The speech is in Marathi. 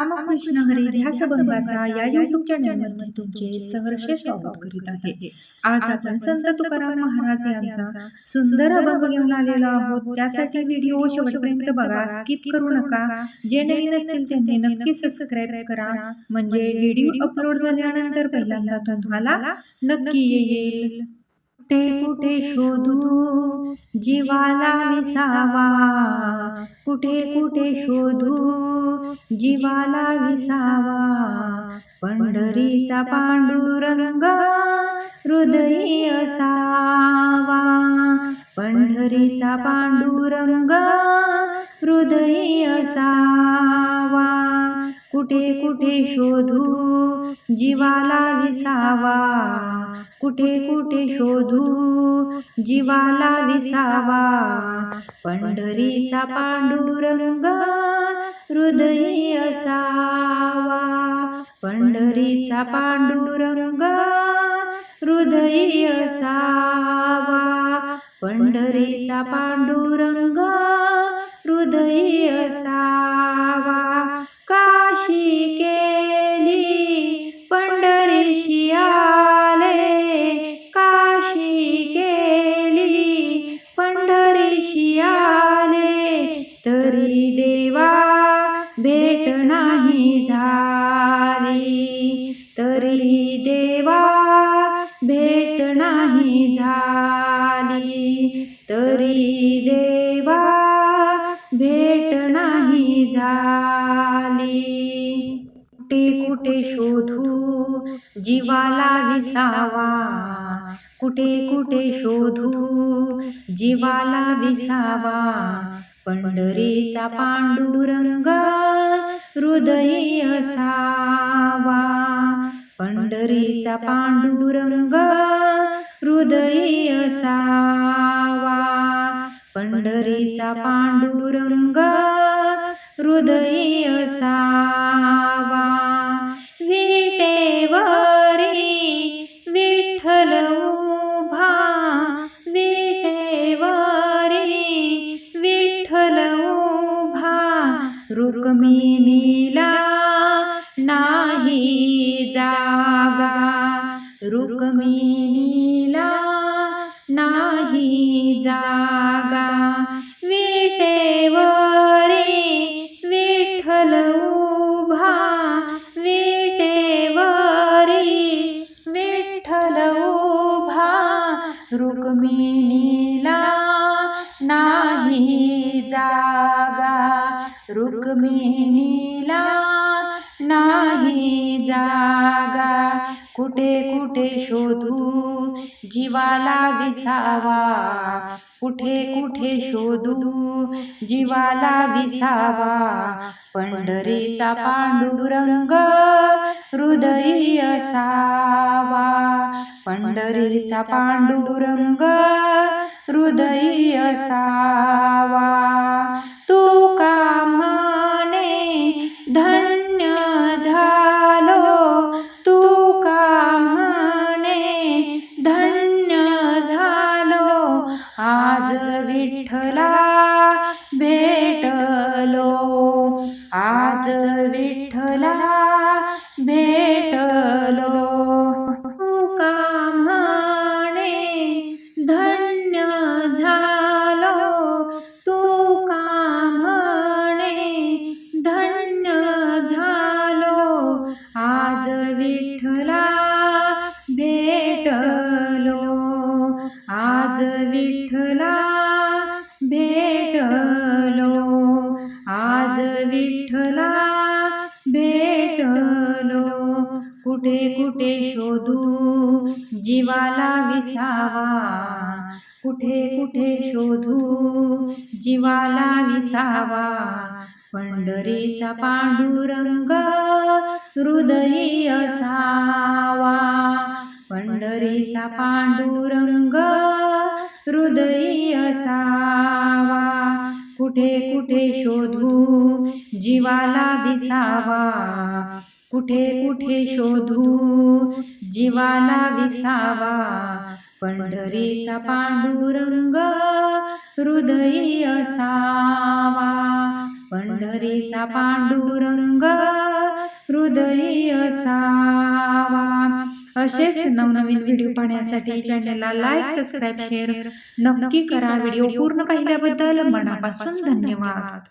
रामकृष्ण या युट्यूब चॅनलमध्ये तुमचे सहर्ष स्वागत करीत आहे. आज आपण संत तुकाराम महाराज यांचा सुंदर अभंग घेऊन आलेलो आहोत. त्यासाठी व्हिडिओ शेवटपर्यंत बघा. स्किप करू नका. जे नवीन असतील त्यांनी नक्की सबस्क्राईब करा. म्हणजे व्हिडिओ अपलोड झाल्यानंतर पहिल्यांदा तुम्हाला नक्की येईल. कुठे कुठे शोधू जीवाला विसावा. कुठे कुठे शोधू जीवाला विसावा. पंढरीचा पांडुरंग हृदयी असावा. पंढरीचा पांडुरंग हृदयी असावा. कुठे कुठे शोधू जीवाला विसावा. कुठे कुठे शोधू? जीवाला विसावा. पंढरीचा पांडुरंग हृदयी असावा. पंढरीचा पांडुरंग हृदयी असावा. पंढरीचा पांडुरंग हृदयी असावा. काशी केली भेट नाही झाली. तरी देवा भेट नाही झाली. तरी देवा भेट नाही झाली. कुठे कुठे शोधू जीवाला विसावा. कुठे कुठे शोधू जीवाला विसावा. पंढरीचा पांडुरंग हृदयी असावा पंढरीचा पांडुरंग हृदयी असावा पंढरीचा पांडुरंग हृदयी असावा रुक्मिणीला नाही जागा. रुक्मिणीला नाही जागा. विटेवरे विठ्ठल उभा. विटेवरे विठ्ठल उभा. रुक्मिणीला नाही जागा. रुक्मिणीला नाही जागा. कुठे कुठे शोधू? जीवाला विसावा. कुठे कुठे शोधू? जीवाला विसावा. पंढरीचा पांडुरंग हृदयी असावा. पंढरीचा पांडुरंग हृदयी असावा. आज विठ्ठला भेटलो. आज विठ्ठला भेटलो. तुका म्हणे धन्य झालो. तू म्हणे धन्य झालो. आज विठ्ठला भेटलो. आज विठ्ठला भेटलो. कुठे कुठे शोधू? जीवाला विसावा. कुठे कुठे शोधू? जीवाला विसावा. पंढरीचा पांडुरंग हृदयी असावा. पंढरीचा पांडुरंग हृदयी असावा. कुठे कुठे शोधू? जीवाला विसावा कुठे कुठे शोधू? जीवाला विसावा पंढरीचा पांडुरंग हृदयी असावा. पंढरीचा पांडुरंग हृदयी असावा. असेच नवनवीन व्हिडिओ पाहण्यासाठी चॅनलला लाईक सबस्क्राईब शेअर नक्की करा व्हिडिओ पूर्ण पाहिल्याबद्दल मनापासून धन्यवाद.